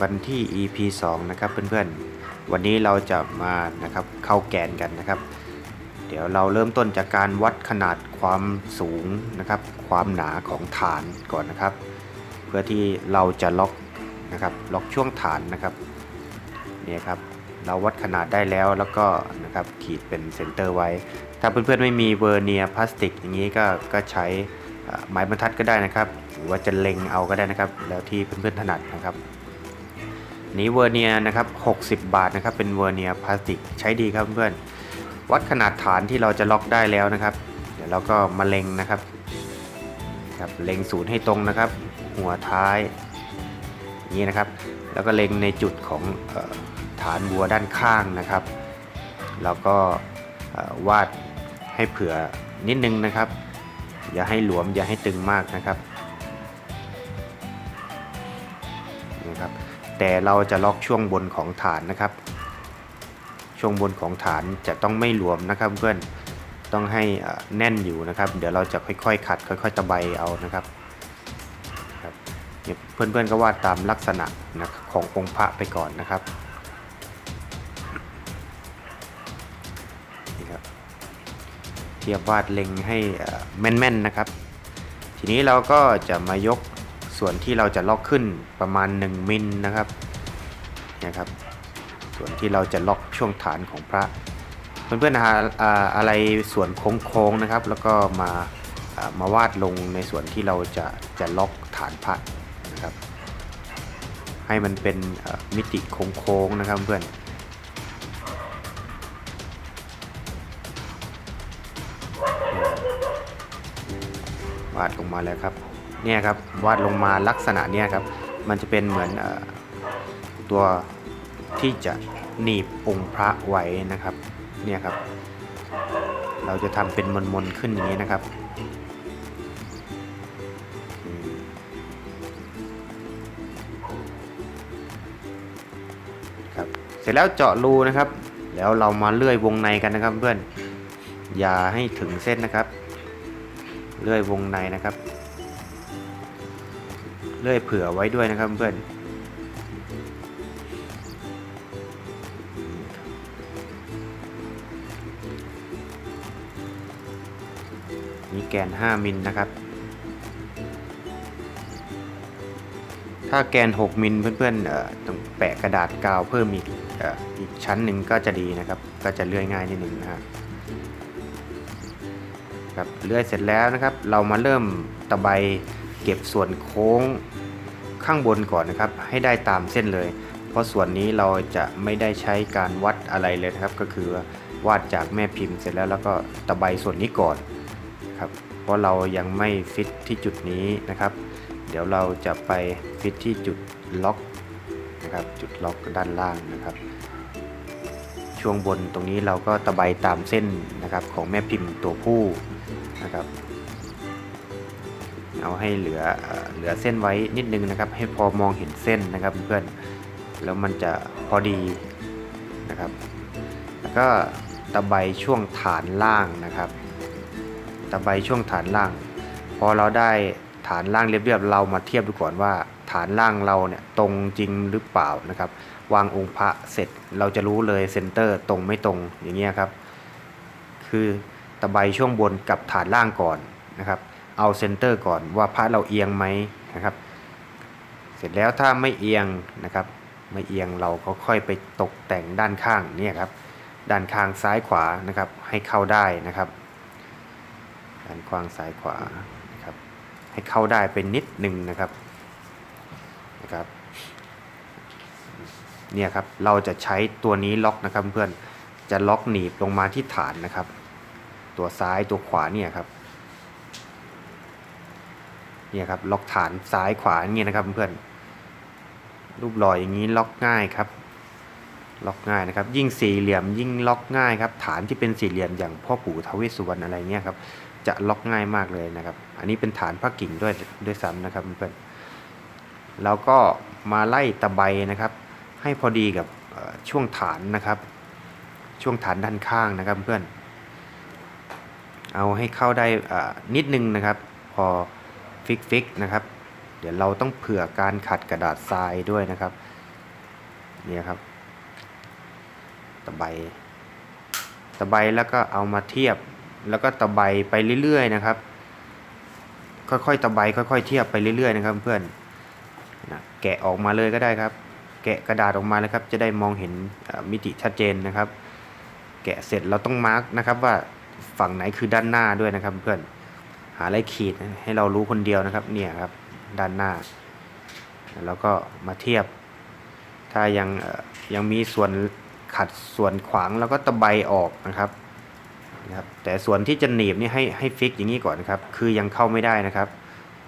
ตอกันที่ EP 2 นะครับเพื่อนๆ วันนี้เราจะมานะครับเข้าแกนกันนะครับ เดี๋ยวเราเริ่มต้นจากการวัดขนาดความสูงนะครับ ความหนาของฐานก่อนนะครับ เพื่อที่เราจะล็อกนะครับล็อกช่วงฐานนะครับเนี่ยครับเราวัดขนาดได้แล้วแล้วก็นะครับขีดเป็นเซนเตอร์ไว้ ถ้าเพื่อนๆไม่มีเวอร์เนียพลาสติกอย่างนี้ก็ก็ใช้ไม้บรรทัดก็ได้นะครับ หรือว่าจะเล็งเอาก็ได้นะครับ แล้วที่เพื่อนๆถนัดนะครับ นี้เวอร์เนียนะครับ 60 บาทนะครับ เป็นเวอร์เนียพลาสติกใช้ดีครับเพื่อน วัดขนาดฐานที่เราจะล็อกได้แล้วนะครับ เดี๋ยวเราก็มาเล็งนะครับครับเล็งศูนย์ให้ตรงนะครับ หัวท้ายนี้นะครับ แล้วก็เล็งในจุดของออฐานบัวด้านข้างนะครับ แล้วก็วาดให้เผื่อนิดนึงนะครับ อย่าให้หลวมอย่าให้ตึงมากนะครับ แต่เราจะล็อกช่วงบนของฐานนะครับ ช่วงบนของฐานจะต้องไม่หลวมนะครับเพื่อนต้องให้แน่นอยู่นะครับ เดี๋ยวเราจะค่อยๆ ขัด ค่อยๆตะไบเอานะครับครับเพื่อนๆก็วาดตามลักษณะนะขององค์พระไปก่อนนะครับนี่ครับเทียบวาดเล็งให้แม่นๆนะครับ ทีนี้เราก็จะมายก ส่วนที่เราจะล็อกขึ้นประมาณ 1 มิลนะครับนะครับ ส่วนที่เราจะล็อกช่วงฐานของพระ เพื่อนๆหาอ่าอะไรส่วนโค้งๆนะครับ แล้วก็มามาวาดลงในส่วนที่เราจะจะล็อกฐานพระนะครับ ให้มันเป็นมิติโค้งๆนะครับเพื่อนวาดลงมาแล้วครับ เนี่ยครับวาดลงมาลักษณะเนี้ยครับมันจะเป็นเหมือนอตัวที่จะหนีบองค์พระไว้นะครับเนี่ยครับ เราจะทำเป็นมนๆขึ้นอย่างนี้นะครับครับ เสร็จแล้วเจาะรูนะครับ แล้วเรามาเลื่อยวงในกันนะครับเพื่อนอย่าให้ถึงเส้นนะครับ เลื่อยวงในนะครับ เลื่อยเผื่อไว้ด้วยนะครับเพื่อนมีแกน 5 มิลนะครับ ถ้าแกน 6 มิลเพื่อนๆต้องแปะกระดาษกาวเพิ่มอีกอ,อีกชั้นหนึ่งก็จะดีนะครับ ก็จะเลื่อยง่ายนิดหนึ่งนะฮะครับเลื่อยเสร็จแล้วนะครับ เรามาเริ่มตะไบ เก็บส่วนโค้งข้างบนก่อนนะครับ ให้ได้ตามเส้นเลย เพราะส่วนนี้เราจะไม่ได้ใช้การวัดอะไรเลยนะครับ ก็คือวาดจากแม่พิมพ์เสร็จแล้วแล้วก็ตะไบส่วนนี้ก่อนครับเพราะเรายังไม่ฟิตที่จุดนี้นะครับ เดี๋ยวเราจะไปฟิตที่จุดล็อกนะครับ จุดล็อกด้านล่างนะครับ ช่วงบนตรงนี้เราก็ตะไบตามเส้นนะครับของแม่พิมพ์ตัวผู้นะครับ เอาให้เหลือเหลือเส้นไว้นิดนึงนะครับ ให้พอมองเห็นเส้นนะครับเพื่อนแล้วมันจะพอดีนะครับ แล้วก็ตะไบช่วงฐานล่างนะครับ ตะไบช่วงฐานล่าง พอเราได้ฐานล่างเรียบๆเรามาเทียบดูก่อนว่า ฐานล่างเราเนี่ยตรงจริงหรือเปล่านะครับ วางองค์พระเสร็จเราจะรู้เลยเซนเตอร์ตรงไม่ตรงอย่างเงี้ยครับ คือตะไบช่วงบนกับฐานล่างก่อนนะครับ เอาเซนเตอร์ก่อนว่าพระเราเอียงไหมนะครับ เสร็จแล้วถ้าไม่เอียงนะครับ ไม่เอียงเราก็ค่อยไปตกแต่งด้านข้างเนี่ยครับ ด้านข้างซ้ายขวานะครับ ให้เข้าได้นะครับ ด้านข้างซ้ายขวานะครับ ให้เข้าได้เป็นนิดหนึ่งนะครับนะครับเนี่ยครับเราจะใช้ตัวนี้ล็อกนะครับเพื่อนจะล็อกหนีบลงมาที่ฐานนะครับ ตัวซ้ายตัวขวาเนี่ยครับ เนี่ยครับล็อกฐานซ้ายขวาอย่างเงี้ยนะครับเพื่อนรูปหล่ออย่างนี้ล็อกง่ายครับ ล็อกง่ายนะครับ ยิ่งสี่เหลี่ยมยิ่งล็อกง่ายครับ ฐานที่เป็นสี่เหลี่ยมอย่างพ่อปู่ทวเวสสุวรรณอะไรเงี้ยครับ จะล็อกง่ายมากเลยนะครับ อันนี้เป็นฐานพระกิ่งด้วยด้วยซ้ำนะครับเพื่อนเราก็มาไล่ตะไบนะครับ ให้พอดีกับช่วงฐานนะครับ ช่วงฐานด้านข้างนะครับเพื่อน เอาให้เข้าได้นิดนึงนะครับ พอ ฟิกฟิกนะครับ เดี๋ยวเราต้องเผื่อการขัดกระดาษทรายด้วยนะครับเนี่ยครับตะไบตะไบแล้วก็เอามาเทียบแล้วก็ตะไบไปเรื่อยๆนะครับ ค่อยๆตะไบค่อยๆเทียบไปเรื่อยๆนะครับเพื่อนนะแกะออกมาเลยก็ได้ครับ แกะกระดาษออกมาเลยครับ จะได้มองเห็นมิติชัดเจนนะครับ แกะเสร็จเราต้องมาร์กนะครับว่าฝั่งไหนคือด้านหน้าด้วยนะครับเพื่อนาอะไรขีดให้เรารู้คนเดียวนะครับ เนี่ยครับด้านหน้า แล้วก็มาเทียบ ถ้ายังยังมีส่วนขัดส่วนขวางแล้วก็ตะไบออกนะครับนะครับ แต่ส่วนที่จะหนีบนี่ให้ให้ฟิกอย่างนี้ก่อนนะครับ คือยังเข้าไม่ได้นะครับ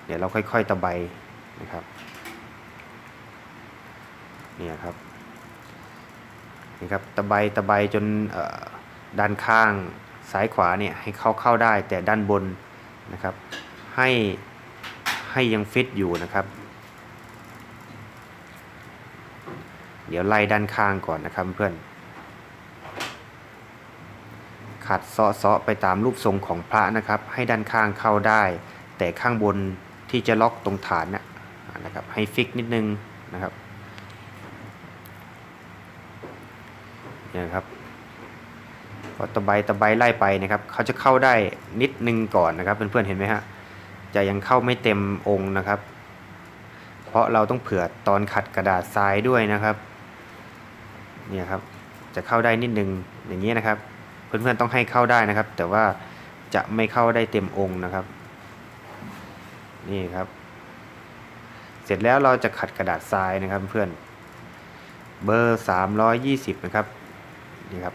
เดี๋ยวเราค่อยๆตะไบนะครับเนี่ยครับนี่ครับตะไบตะไบจนด้านข้างซ้ายขวาเนี่ยให้เข้าเข้าได้แต่ด้านบน นะครับให้ให้ยังฟิตอยู่นะครับ เดี๋ยวไล่ด้านข้างก่อนนะครับเพื่อนขัดเซาะๆไปตามรูปทรงของพระนะครับ ให้ด้านข้างเข้าได้ แต่ข้างบนที่จะล็อกตรงฐานนะนะครับให้ฟิกนิดนึงนะครับเนี่ยครับ พอตะไบตะไบไล่ไปนะครับเขาจะเข้าได้นิดนึงก่อนนะครับเพื่อนๆเห็นไหมฮะจะยังเข้าไม่เต็มองค์นะครับ เพราะเราต้องเผื่อตอนขัดกระดาษทรายด้วยนะครับเนี่ยครับจะเข้าได้นิดนึงอย่างนี้นะครับ เพื่อนๆต้องให้เข้าได้นะครับ แต่ว่าจะไม่เข้าได้เต็มองค์นะครับ นี่ครับ เสร็จแล้วเราจะขัดกระดาษทรายนะครับเพื่อนเบอร์ 320 นะครับนี่ครับ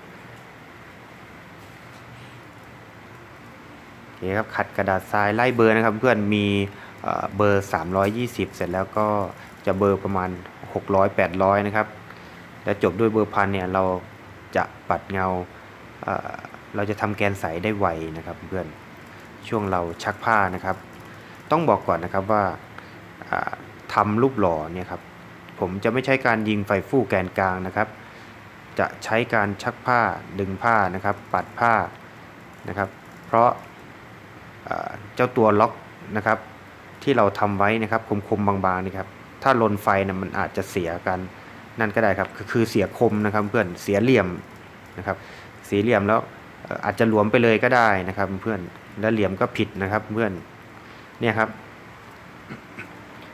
โอ เคครับขัดกระดาษทรายไล่เบอร์นะครับ เพื่อนมีเอ่อเบอร์ 320 เสร็จแล้วก็จะเบอร์ประมาณ 600 800 นะครับ แล้วจบด้วยเบอร์พันเนี่ยเราจะปัดเงาเเราจะทำแกนใสได้ไวนะครับเพื่อนช่วงเราชักผ้านะครับ ต้องบอกก่อนนะครับว่าอ่าทำรูปหล่อเนี่ยครับผมจะไม่ใช้การยิงไฟฟู่แกนกลางนะครับ จะใช้การชักผ้าดึงผ้านะครับ ปัดผ้านะครับ เพราะ เจ้าตัวล็อกนะครับที่เราทำไว้นะครับคมๆบางๆนี่ครับถ้าลนไฟนะมันอาจจะเสียกันนั่นก็ได้ครับคือเสียคมนะครับเพื่อนเสียเหลี่ยมนะครับเสียเหลี่ยมแล้วอาจจะหลวมไปเลยก็ได้นะครับเพื่อนแล้วเหลี่ยมก็ผิดนะครับเพื่อนเนี่ยครับ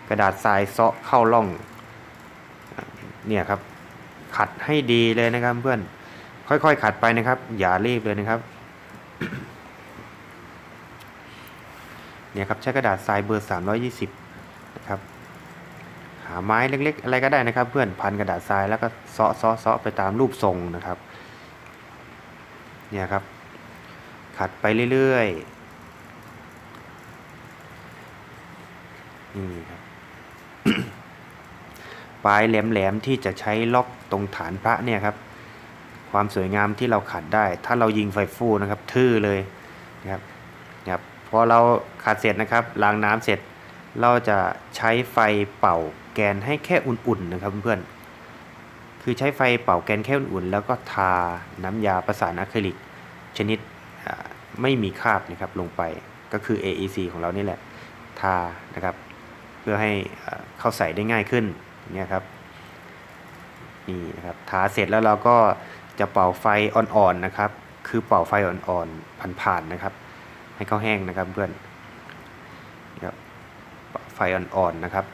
กระดาษทรายเซาะเข้าร่องเนี่ยครับขัดให้ดีเลยนะครับเพื่อนค่อยๆ ขัดไปนะครับ อย่ารีบเลยนะครับ เนี่ยครับใช้กระดาษทรายเบอร์ 320นะครับหาไม้เล็กๆ อะไรก็ได้นะครับ เพื่อนพันกระดาษทรายแล้วก็เซาะเซาะเซาะไปตามรูปทรงนะครับเนี่ยครับขัดไปเรื่อยๆนี่ครับปลายแหลมๆที่จะใช้ล็อกตรงฐานพระเนี่ยครับ ความสวยงามที่เราขัดได้ ถ้าเรายิงไฟฟูนะครับ ทื่อเลยนะครับ อเราขัดเสร็จนะครับล้างน้ำเสร็จ เราจะใช้ไฟเป่าแกนให้แค่อุ่นๆนะครับเพื่อนๆคือใช้ไฟเป่าแกนแค่อุ่นๆแล้วก็ทาน้ำยาประสานอะคริลิก ชนิดไม่มีคราบนะครับลงไปก็คือ AEC ของเรานี่แหละทานะครับ เพื่อให้เข้าใส่ได้ง่ายขึ้นเนี่ยครับนี่นะครับทาเสร็จแล้วเราก็จะเป่าไฟอ่อนๆนะครับ คือเป่าไฟอ่อนๆผ่านๆนะครับ ให้เขาแห้งนะครับเพื่อนนะครับไฟอ่อนๆนะครับ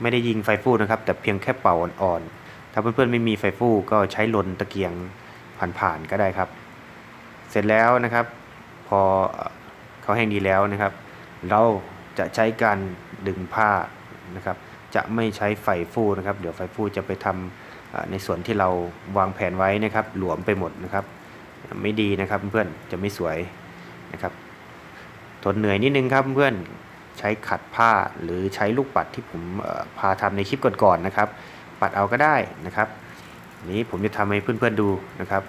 ไม่ได้ยิงไฟฟูนะครับ แต่เพียงแค่เป่าอ่อนๆถ้าเพื่อนๆไม่มีไฟฟูก็ใช้ลนตะเกียงผ่านๆก็ได้ครับ เสร็จแล้วนะครับ พอเขาแห้งดีแล้วนะครับ เราจะใช้การดึงผ้านะครับ จะไม่ใช้ไฟฟูนะครับ เดี๋ยวไฟฟูจะไปทำเอ่อในส่วนที่เราวางแผนไว้นะครับ หลวมไปหมดนะครับ ไม่ดีนะครับเพื่อนๆจะไม่สวยนะครับ ทนเหนื่อยนิดนึงครับเพื่อนใช้ขัดผ้าหรือใช้ลูกปัดที่ผมพาทำในคลิปก่อนๆนะครับ ปัดเอาก็ได้นะครับนี้ผมจะทำให้เพื่อนๆดูนะครับ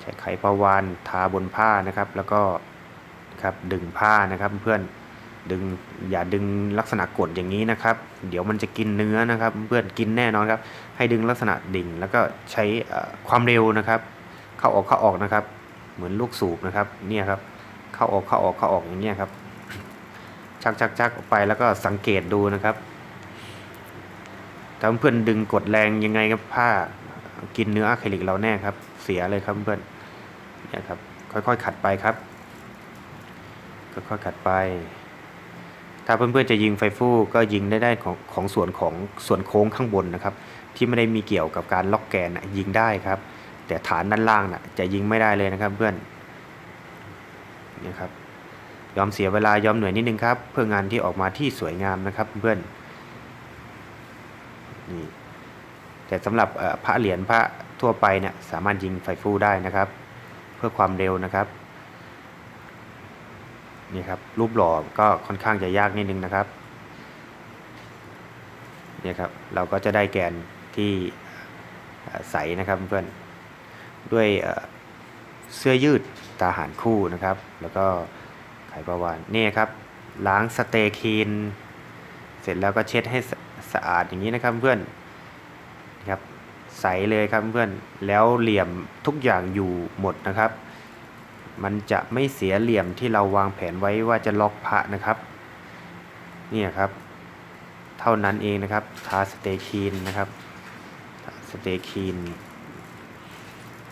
ใช้ไขปลาวานทาบนผ้านะครับ แล้วก็ครับดึงผ้านะครับเพื่อนดึงอย่าดึงลักษณะกดอย่างนี้นะครับ เดี๋ยวมันจะกินเนื้อนะครับ เพื่อนกินแน่นอนครับ ให้ดึงลักษณะดิ่ง แล้วก็ใช้ความเร็วนะครับ เข้าออกเข้าออกนะครับ เหมือนลูกสูบนะครับเนี่ยครับ เข้าออกเข้าออกเข้าออกอย่างเงี้ยครับชักชักชักออกไปแล้วก็สังเกตดูนะครับถ้าเพื่อนดึงกดแรงยังไงครับผ้ากินเนื้ออะคริลิกเราแน่ครับ เสียเลยครับเพื่อนเนี่ยครับค่อยๆขัดไปครับค่อยๆขัดไป ถ้าเพื่อนๆจะยิงไฟฟู่ก็ยิงได้ได้ของของส่วนของส่วนโค้งข้างบนนะครับ ที่ไม่ได้มีเกี่ยวกับการล็อกแกนนะยิงได้ครับ แต่ฐานด้านล่างนะ่ะจะยิงไม่ได้เลยนะครับเพื่อน นี่ครับยอมเสียเวลายอมเหนื่อยนิดนึงครับ เพื่องานที่ออกมาที่สวยงามนะครับเพื่อนนี่แต่สำหรับพระเหรียญพระทั่วไปเนี่ยสามารถยิงไฟฟูได้นะครับ เพื่อความเร็วนะครับนี่ครับรูปหล่อก็ค่อนข้างจะยากนิดนึงนะครับนี่ครับเราก็จะได้แกนที่ใสนะครับเพื่อนด้วยเสื้อยืด ตาหารคู่นะครับ แล้วก็ไขประวานนี่ครับ ล้างสเตคีน เสร็จแล้วก็เช็ดให้สะสะอาดอย่างนี้นะครับเพื่อนครับใสเลยครับเพื่อนแล้วเหลี่ยมทุกอย่างอยู่หมดนะครับ มันจะไม่เสียเหลี่ยมที่เราวางแผนไว้ว่าจะล็อกพระนะครับนี่ครับ เท่านั้นเองนะครับทาสเตคีนนะครับทาสเตคีน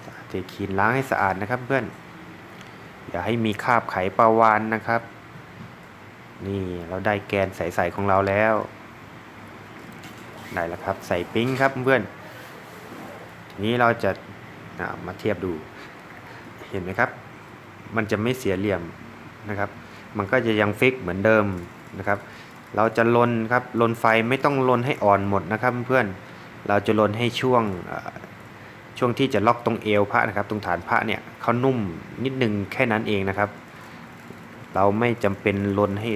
สเตคีนล้างให้สะอาดนะครับเพื่อน อย่าให้มีคาบไขปลาวานนะครับ นี่เราได้แกนใสๆของเราแล้ว ได้แล้วครับใส่ปิ้งครับเพื่อนทีนี้เราจะามาเทียบดู เห็นไหมครับ มันจะไม่เสียเหลี่ยมนะครับ มันก็จะยังฟิกเหมือนเดิมนะครับ เราจะลนครับลนไฟไม่ต้องลนให้อ่อนหมดนะครับเพื่อนเราจะลนให้ช่วง ช่วงที่จะล็อกตรงเอวพระนะครับ ตรงฐานพระเนี่ยเขานุ่มนิดนึงแค่นั้นเองนะครับ เราไม่จำเป็นลนให้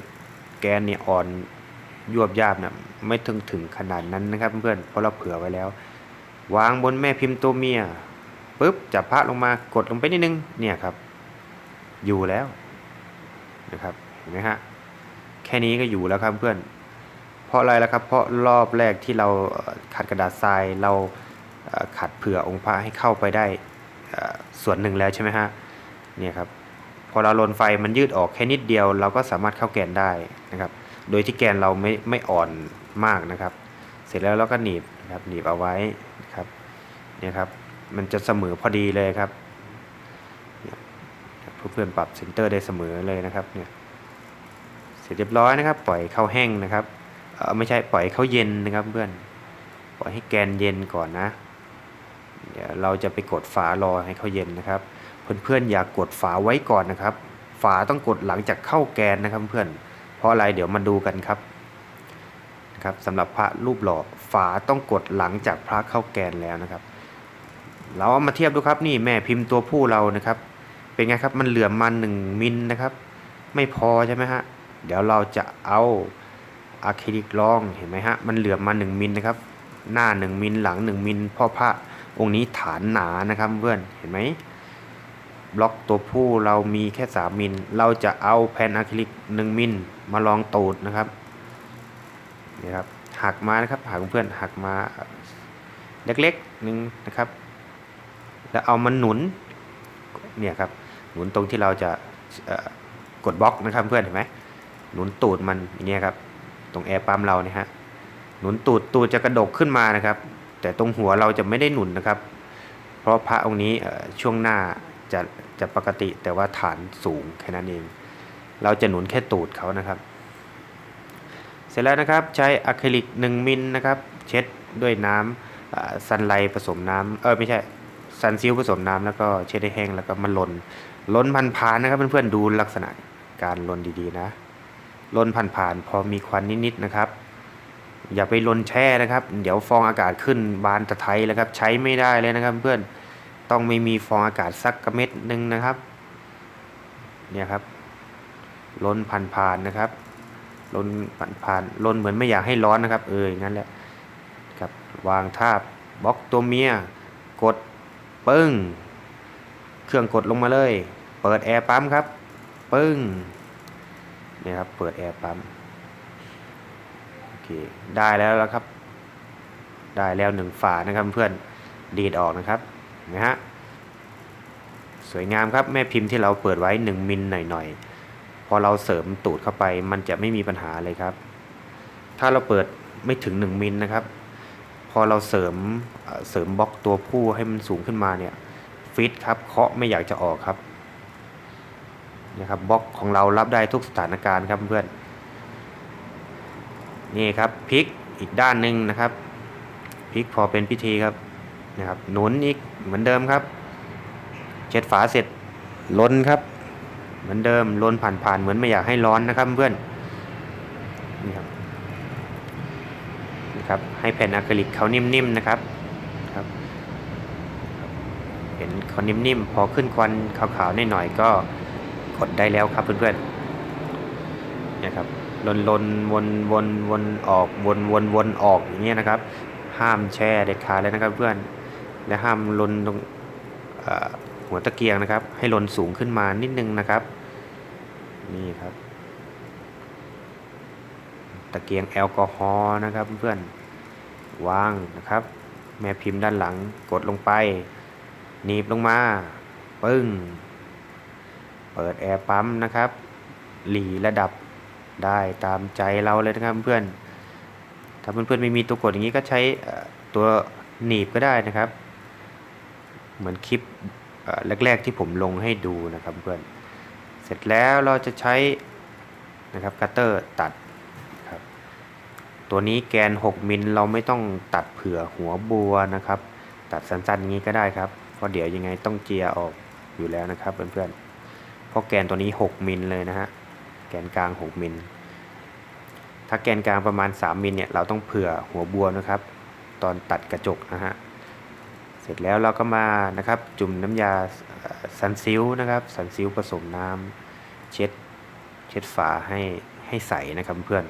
แกนเนี่ยอ่อนยวบยาบนะไม่ถึงถึงขนาดนั้นนะครับ เพื่อนเพราะเราเผื่อไว้แล้ว วางบนแม่พิมพ์ตัวเมียปุ๊บจับพระลงมากดลงไปนิดนึงเนี่ยครับ อยู่แล้วนะครับเห็นไหมฮะแค่นี้ก็อยู่แล้วครับเพื่อน เพราะอะไรล่ะครับ เพราะรอบแรกที่เราขัดกระดาษทรายเรา ขัดเผื่อองค์พระให้เข้าไปได้ส่วนหนึ่งแล้วใช่ไหมฮะเนี่ยครับพอเราลนไฟมันยืดออกแค่นิดเดียว เราก็สามารถเข้าแกนได้นะครับ โดยที่แกนเราไม่ไม่อ่อนมากนะครับ เสร็จแล้วเราก็หนีบนะครับหนีบเอาไว้นะครับเนี่ยครับมันจะเสมอพอดีเลยครับเพื่อนปรับเซนเตอร์ได้เสมอเลยนะครับเนี่ยเสร็จเรียบร้อยนะครับ ปล่อยเข้าแห้งนะครับไม่ใช่ปล่อยเข้าเย็นนะครับเพื่อน ปล่อยให้แกนเย็นก่อนนะ เดี๋ยวเราจะไปกดฝารอให้เขาเย็นนะครับ เพื่อนๆอย่ากกดฝาไว้ก่อนนะครับ ฝาต้องกดหลังจากเข้าแกนนะครับเพื่อนเพราะอะไรเดี๋ยวมาดูกันครับนะครับสำหรับพระรูปหล่อฝาต้องกดหลังจากพระเข้าแกนแล้วนะครับ เราเอามาเทียบดูครับนี่แม่พิมพ์ตัวผู้เรานะครับ เป็นไงครับมันเหลือมมาหนึ่งมิลนะครับ ไม่พอใช่ไหมฮะเดี๋ยวเราจะเอาอะคริลิกรองเห็นไหมฮะมันเหลือมมาหนึ่งมิลนะครับ หน้าหนึ่งมิลหลังหนึ่งมิลพ่อพระ องค์นี้ฐานหนานะครับเพื่อนเห็นไหมบล็อกตัวผู้เรามีแค่ 3 มิล เราจะเอาแผ่นอะคริลิก 1 มิลมาลองตูดนะครับนี่ครับหักมานะครับหักเพื่อนหักมาเล็กๆหนึ่งนะครับ แล้วเอามันหนุนเนี่ยครับหนุนตรงที่เราจะกดบล็อกนะครับเพื่อนเห็นไหมหนุนตูดมันอย่างเงี้ยครับตรงแอร์ปั๊มเราเนี่ยฮะหนุนตูดตูดจะกระดกขึ้นมานะครับ แต่ตรงหัวเราจะไม่ได้หนุนนะครับ เพราะพระองค์นี้ช่วงหน้าจะจะปกติแต่ว่าฐานสูงแค่นั้นเอง เราจะหนุนแค่ตูดเขานะครับ เสร็จแล้วนะครับใช้อะคริลิก 1 มิลนะครับ เช็ดด้วยน้ำซันไลผสมน้ำเออไม่ใช่ซันซิลผสมน้ำแล้วก็เช็ดให้แห้งแล้วก็มาลนลนพันผ่านๆนะครับเพื่อนๆดูลักษณะการลนดีๆนะลนพันผ่านๆพอมีควันนิดๆนะครับ อย่าไปลนแช่นะครับ เดี๋ยวฟองอากาศขึ้นบานตะไทยแล้วครับ ใช้ไม่ได้เลยนะครับ เพื่อนต้องไม่มีฟองอากาศสักกระเม็ดหนึ่งนะครับ เนี่ยครับลนผ่านผ่านๆนะครับลนผ่านผ่านๆลนเหมือนไม่อยากให้ร้อนนะครับ เอออย่างนั้นแหละครับวางทาบบล็อกตัวเมียกดปึ้ง เครื่องกดลงมาเลย เปิดแอร์ปั๊มครับ ปึ้งเนี่ยครับ เปิดแอร์ปั๊ม เคได้แล้วแล้วครับ ได้แล้วหนึ่งฝานะครับเพื่อนดีดออกนะครับนะฮะสวยงามครับแม่พิมพ์ที่เราเปิดไว้ 1 มิลหน่อยๆพอเราเสริมตูดเข้าไป มันจะไม่มีปัญหาเลยครับ ถ้าเราเปิดไม่ถึง 1 มิลนะครับ พอเราเสริมเสริมบล็อกตัวผู้ให้มันสูงขึ้นมาเนี่ยฟิตครับเคาะไม่อยากจะออกครับนะครับบล็อกของเรารับได้ทุกสถานการณ์ครับเพื่อน นี่ครับพลิกอีกด้านหนึ่งนะครับพลิกพอเป็นพิธีครับนะครับหนุนอีกเหมือนเดิมครับ เช็ดฝาเสร็จล้นครับ เหมือนเดิมล้นผ่านๆเหมือนไม่อยากให้ร้อนนะครับเพื่อนนี่ครับนี่ครับให้แผ่นอะคริลิกเขานิ่มๆนะครับครับเห็นเขานิ่มๆพอขึ้นควันขาวๆหน่อยๆก็กดได้แล้วครับเพื่อนๆนี่ครับ ลนลนวนวนวนออกวนวนวนออกอย่างเงี้ยนะครับ ห้ามแช่เด็ดขาดเลยนะครับเพื่อนและห้ามลนตรงหัวตะเกียงนะครับ ให้ลนสูงขึ้นมานิดนึงนะครับ นี่ครับ ตะเกียงแอลกอฮอล์นะครับเพื่อนวางนะครับ แม่พิมพ์ด้านหลังกดลงไปหนีบลงมาปึ้ง เปิดแอร์ปั๊มนะครับ หลีระดับ ได้ตามใจเราเลยนะครับเพื่อนถ้าเพื่อนๆไม่มีตัวกดอย่างนี้ก็ใช้ตัวหนีบก็ได้นะครับ เหมือนคลิปแรก ๆ ที่ผมลงให้ดูนะครับเพื่อนเสร็จแล้วเราจะใช้นะครับคัตเตอร์ตัดครับตัวนี้แกน 6 มิลเราไม่ต้องตัดเผื่อหัวบัวนะครับ ตัดสั้นๆอย่างนี้ก็ได้ครับเพราะเดี๋ยวยังไงต้องเจียออกอยู่แล้วนะครับเพื่อนๆเพราะแกนตัวนี้ 6 มิลเลยนะฮะ แกนกลาง 6 มิล ถ้าแกนกลางประมาณ 3 มิลเนี่ยเราต้องเผื่อหัวบัวนะครับ ตอนตัดกระจกนะฮะ เสร็จแล้วเราก็มานะครับจุ่มน้ำยาซันซิลนะครับซันซิลผสมน้ำเช็ดเช็ดฝาให้ให้ใสนะครับเพื่อน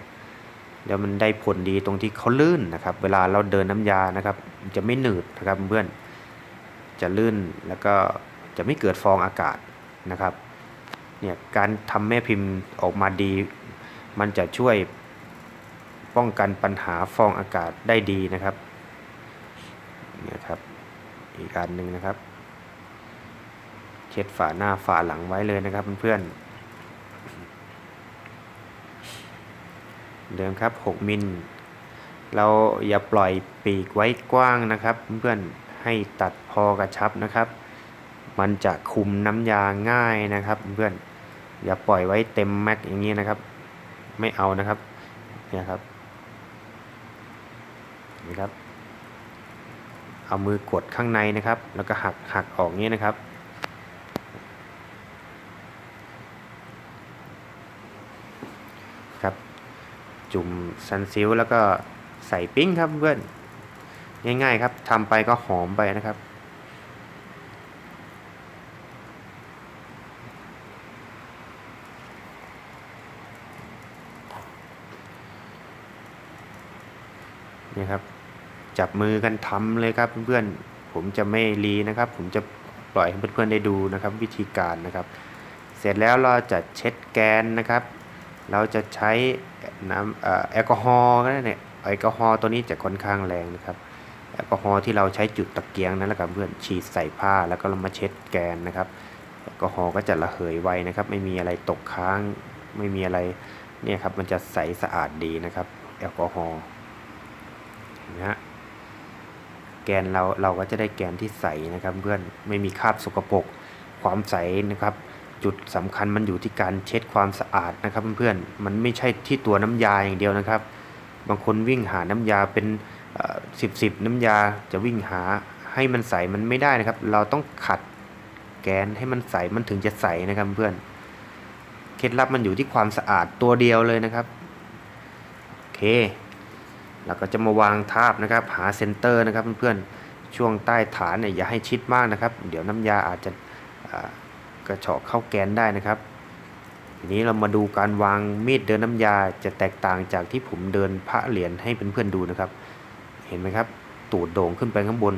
แล้วมันได้ผลดีตรงที่เขาลื่นนะครับ เวลาเราเดินน้ำยานะครับ จะไม่หนืดนะครับเพื่อนจะลื่นแล้วก็จะไม่เกิดฟองอากาศนะครับ เนี่ยการทำแม่พิมพ์ออกมาดี มันจะช่วยป้องกันปัญหาฟองอากาศได้ดีนะครับเนี่ยครับ อีกอันหนึ่งนะครับ เช็ดฝาหน้าฝาหลังไว้เลยนะครับเพื่อนๆเดิมครับ 6 มิลเราอย่าปล่อยปีกไว้กว้างนะครับ เพื่อนๆให้ตัดพอกระชับนะครับ มันจะคุมน้ำยาง่ายนะครับเพื่อน อย่าปล่อยไว้เต็มแม็กอย่างนี้นะครับ ไม่เอานะครับเนี่ยครับนี่ครับ เอามือกดข้างในนะครับ แล้วก็หักหักออกนี้นะครับครับ จุ่มซันซิลแล้วก็ใส่ปิ้งครับเพื่อนง่ายๆครับทำไปก็หอมไปนะครับ นี่ครับ จับมือกันทำเลยครับเพื่อนๆผมจะไม่รีนะครับ ผมจะปล่อยให้เพื่อนๆได้ดูนะครับ วิธีการนะครับ เสร็จแล้วเราจะเช็ดแกนนะครับ เราจะใช้น้ำแอลกอฮอล์ก็ได้เนี่ยแอลกอฮอล์ตัวนี้จะค่อนข้างแรงนะครับแอลกอฮอล์ที่เราใช้จุดตะเกียงนั่นแหละครับเพื่อนฉีดใส่ผ้าแล้วก็เรามาเช็ดแกนนะครับแอลกอฮอล์ก็จะระเหยไวนะครับ ไม่มีอะไรตกค้าง ไม่มีอะไรเนี่ยครับมันจะใสสะอาดดีนะครับ แอลกอฮอล์ นะฮะแกนเราเราก็จะได้แกนที่ใสนะครับเพื่อนไม่มีคราบสกปรกความใสนะครับจุดสำคัญมันอยู่ที่การเช็ดความสะอาดนะครับเพื่อนๆมันไม่ใช่ที่ตัวน้ำยาอย่างเดียวนะครับ บางคนวิ่งหาน้ำยาเป็นสิบสิบน้ำยาจะวิ่งหาให้มันใสมันไม่ได้นะครับ เราต้องขัดแกนให้มันใสมันถึงจะใสนะครับเพื่อนเคล็ดลับมันอยู่ที่ความสะอาดตัวเดียวเลยนะครับโอเค เราก็จะมาวางทาบนะครับหาเซนเตอร์นะครับเพื่อนๆช่วงใต้ฐานเนี่ยอย่าให้ชิดมากนะครับ เดี๋ยวน้ำยาอาจจะกระเฉาะเข้าแกนได้นะครับ ทีนี้เรามาดูการวางมีดเดินน้ำยาจะแตกต่างจากที่ผมเดินพระเหรียญให้เพื่อนๆดูนะครับ เห็นไหมครับตูดโด่งขึ้นไปข้างบน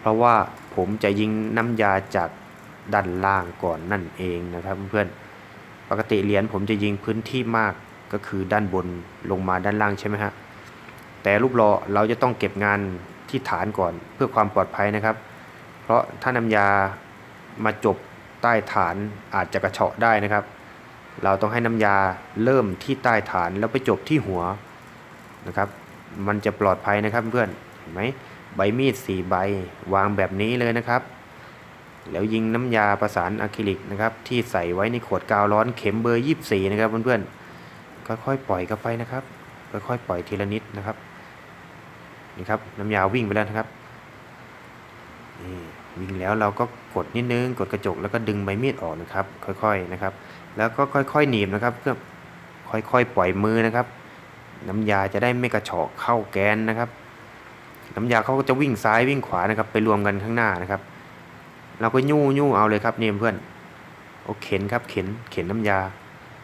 เพราะว่าผมจะยิงน้ำยาจากด้านล่างก่อนนั่นเองนะครับเพื่อนๆปกติเหรียญผมจะยิงพื้นที่มากก็คือด้านบนลงมาด้านล่างใช่ไหมฮะ แต่รูปหล่อเราจะต้องเก็บงานที่ฐานก่อนเพื่อความปลอดภัยนะครับ เพราะถ้าน้ำยามาจบใต้ฐานอาจจะกระเฉาะได้นะครับ เราต้องให้น้ำยาเริ่มที่ใต้ฐานแล้วไปจบที่หัวนะครับ มันจะปลอดภัยนะครับเพื่อนเห็นไหมใบมีดสี่ใบวางแบบนี้เลยนะครับ แล้วยิงน้ำยาประสานอะคริลิกนะครับที่ใส่ไว้ในขวดกาวร้อนเข็มเบอร์ยี่สี่นะครับเพื่อนๆค่อยๆปล่อยเข้าไปนะครับค่อยๆปล่อยทีละนิดนะครับ นี่ครับน้ำยาวิ่งไปแล้วนะครับนี่วิ่งแล้วเราก็กดนิดนึงกดกระจกแล้วก็ดึงใบมีดออกนะครับ ค่อยๆนะครับ แล้วก็ค่อยๆหนีบนะครับเพื่อค่อยๆปล่อยมือนะครับ น้ำยาจะได้ไม่กระฉาะเข้าแกนนะครับ น้ำยาเขาก็จะวิ่งซ้ายวิ่งขวานะครับ ไปรวมกันข้างหน้านะครับ เราก็ยู่ยู่เอาเลยครับนี่เพื่อนโอเข็นครับเข็นเข็นน้ำยา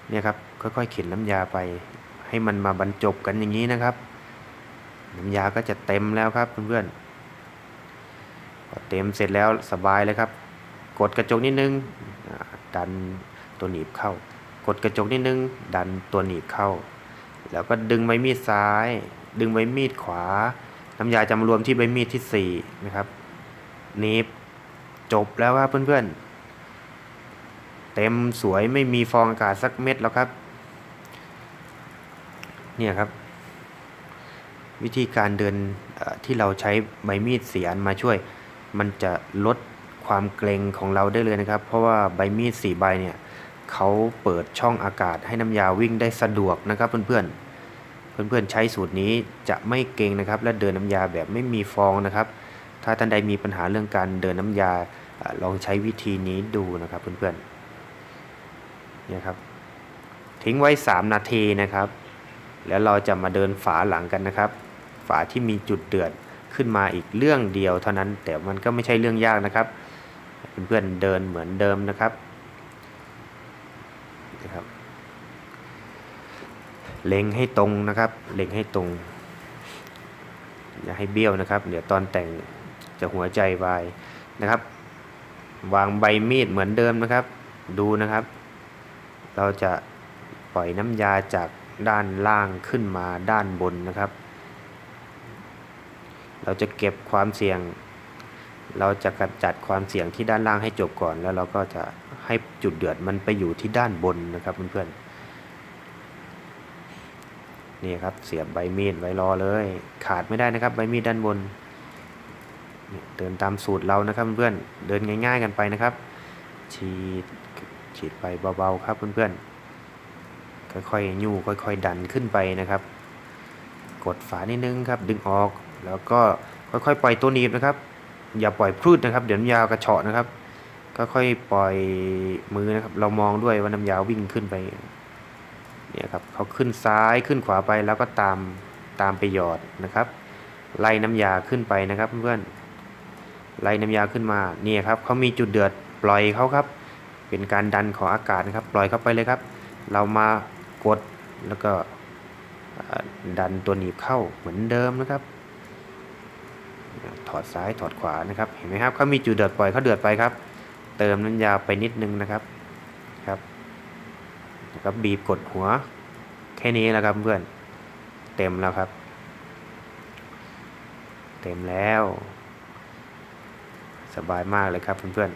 เนี่ยครับค่อยๆเข็นน้ำยาไป ให้มันมาบรรจบกันอย่างนี้นะครับ น้ำยาก็จะเต็มแล้วครับเพื่อนๆพอเต็มเสร็จแล้วสบายเลยครับ กดกระจกนิดนึงดันตัวหนีบเข้า กดกระจกนิดนึง ดันตัวหนีบเข้า แล้วก็ดึงใบมีดซ้าย ดึงใบมีดขวา น้ำยาจะมารวมที่ใบมีดที่สี่นะครับหนีบจบแล้วครับเพื่อนๆเต็มสวยไม่มีฟองอากาศสักเม็ดแล้วครับ เนี่ยครับ วิธีการเดินที่เราใช้ใบมีดเสีอันมาช่วย มันจะลดความเกรงของเราได้เลยนะครับ เพราะว่าใบมีดสีใบเนี่ยเขาเปิดช่องอากาศให้น้ำยาวิ่งได้สะดวกนะครับเพื่อนๆ เพื่อนๆใช้สูตรนี้จะไม่เกรงนะครับ และเดินน้ำยาแบบไม่มีฟองนะครับ ถ้าท่านใดมีปัญหาเรื่องการเดินน้ำยาลองใช้วิธีนี้ดูนะครับเพื่อนๆเนี่ยครับทิ้งไว้ 3 นาทีนะครับ แล้วเราจะมาเดินฝาหลังกันนะครับ ฝาที่มีจุดเดือดขึ้นมาอีกเรื่องเดียวเท่านั้น แต่มันก็ไม่ใช่เรื่องยากนะครับเพื่อนๆเดินเหมือนเดิมนะครับนะครับ เล็งให้ตรงนะครับ เล็งให้ตรง อย่าให้เบี้ยวนะครับ เดี๋ยวตอนแต่งจะหัวใจวายนะครับ วางใบมีดเหมือนเดิมนะครับ ดูนะครับ เราจะปล่อยน้ำยาจากด้านล่างขึ้นมาด้านบนนะครับ เราจะเก็บความเสี่ยง เราจะกำจัดความเสี่ยงที่ด้านล่างให้จบก่อน แล้วเราก็จะให้จุดเดือดมันไปอยู่ที่ด้านบนนะครับเพื่อนๆนี่ครับเสียบใบมีดไว้รอเลย ขาดไม่ได้นะครับใบมีดด้านบนเดินตามสูตรเรานะครับเพื่อนๆเดินง่ายๆกันไปนะครับ ฉีดฉีดไปเบาๆครับเพื่อนๆค่อยๆยู่ค่อยๆดันขึ้นไปนะครับ กดฝานิดนึงครับดึงออก แล้วก็ค่อยๆปล่อยตัวหนีบนะครับ อย่าปล่อยพรูดนะครับ เดี๋ยวน้ำยากระเฉาะนะครับค่อยๆปล่อยมือนะครับ เรามองด้วยว่าน้ำยาววิ่งขึ้นไปเนี่ยครับเขาขึ้นซ้ายขึ้นขวาไปแล้วก็ตามตามไปหยอดนะครับ ไล่น้ำยาขึ้นไปนะครับเพื่อนไล่น้ำยาขึ้นมาเนี่ยครับเขามีจุดเดือดปล่อยเขาครับ เป็นการดันของอากาศนะครับ ปล่อยเข้าไปเลยครับ เรามากดแล้วก็ดันตัวหนีบเข้าเหมือนเดิมนะครับ ถอดซ้ายถอดขวานะครับ เห็นไหมครับเขามีจุดเดือดปล่อยเขาเดือดไปครับ เติมน้ำยาไปนิดนึงนะครับครับแล้วก็บีบกดหัวแค่นี้แหละครับเพื่อนเต็มแล้วครับ เต็มแล้ว สบายมากเลยครับเพื่อน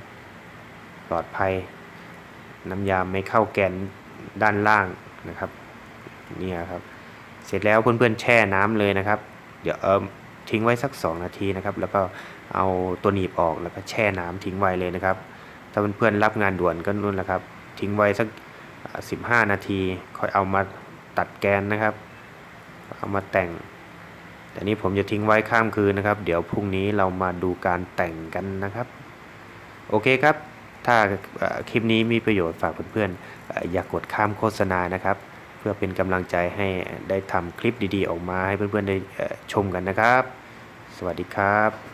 ๆปลอดภัย น้ำยาไม่เข้าแกนด้านล่างนะครับนี่ครับ เสร็จแล้วเพื่อนๆแช่น้ำเลยนะครับ เดี๋ยวเออ ทิ้งไว้สัก 2 นาทีนะครับ แล้วก็เอาตัวหนีบออกแล้วก็แช่น้ำทิ้งไว้เลยนะครับ ถ้าเพื่อนๆรับงานด่วนก็นู่นแหละครับ ทิ้งไว้สักสิบห้านาที ค่อยเอามาตัดแกนนะครับ เอามาแต่ง แต่นี้ผมจะทิ้งไว้ข้ามคืนนะครับ เดี๋ยวพรุ่งนี้เรามาดูการแต่งกันนะครับ โอเคครับ ถ้าคลิปนี้มีประโยชน์ฝากเพื่อนๆอ่ออย่ากกดข้ามโฆษณานะครับเพื่อเป็นกำลังใจให้ได้ทำคลิปดีๆ ออกมาให้เพื่อนๆได้ชมกันนะครับ สวัสดีครับ